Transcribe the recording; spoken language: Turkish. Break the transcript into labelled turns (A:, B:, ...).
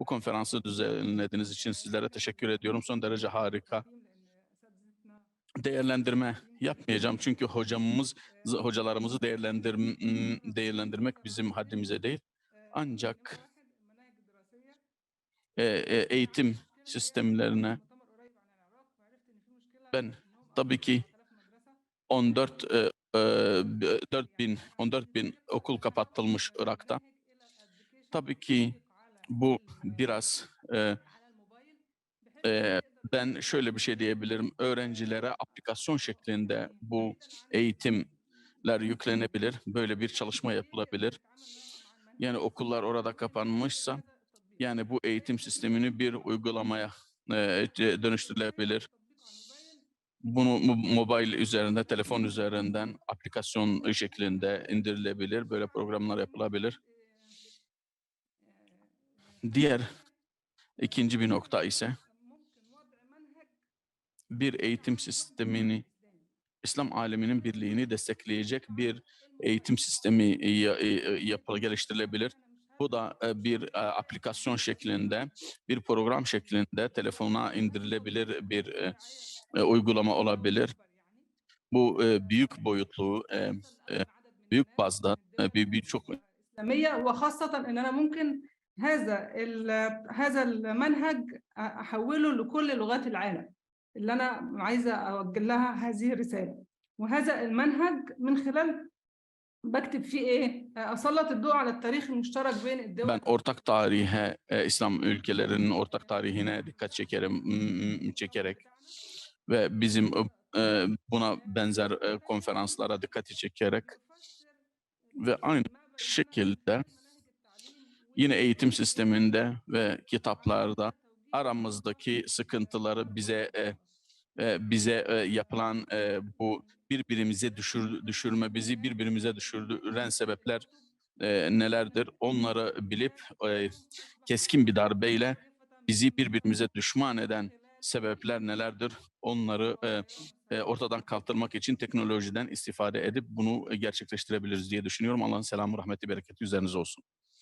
A: Bu konferansı düzenlediğiniz için sizlere teşekkür ediyorum. Son derece harika. Değerlendirme yapmayacağım çünkü hocamız hocalarımızı değerlendir değerlendirmek bizim haddimize değil. Ancak e, e, eğitim sistemlerine ben tabii ki 14 e, e, 4 bin 14 bin okul kapatılmış Irak'ta. Tabii ki bu biraz e, e, ben şöyle bir şey diyebilirim. Öğrencilere aplikasyon şeklinde bu eğitimler yüklenebilir. Böyle bir çalışma yapılabilir. Yani okullar orada kapanmışsa yani bu eğitim sistemini bir uygulamaya e, dönüştürülebilir. Bunu mo- mobil üzerinde, telefon üzerinden aplikasyon şeklinde indirilebilir. Böyle programlar yapılabilir. Diğer ikinci bir nokta ise bir eğitim sistemini İslam aleminin birliğini destekleyecek bir eğitim sistemi ya- e- yapı geliştirilebilir. Bu da e, bir e, aplikasyon şeklinde, bir program şeklinde telefona indirilebilir bir e, e, uygulama olabilir. Bu e, büyük boyutlu, e, e, büyük bazda e, bir birçok
B: هذا هذا المنهج أحوله لكل لغات العالم اللي أنا عايزة أوجه لها هذه الرسالة. وهذا المنهج من خلال بكتب فيه إيه؟ أسلط الضوء على التاريخ المشترك بين الدول.
A: Ben ortak tarihe, İslam ülkelerinin ortak tarihine dikkat çekerim, çekerek ve bizim buna benzer konferanslara dikkati çekerek ve aynı şekilde yine eğitim sisteminde ve kitaplarda aramızdaki sıkıntıları bize e, e, bize e, yapılan e, bu birbirimize düşür, düşürme bizi birbirimize düşüren sebepler e, nelerdir? Onları bilip e, keskin bir darbeyle bizi birbirimize düşman eden sebepler nelerdir? Onları e, e, ortadan kaldırmak için teknolojiden istifade edip bunu gerçekleştirebiliriz diye düşünüyorum. Allah'ın selamı, rahmeti, bereketi üzerinize olsun.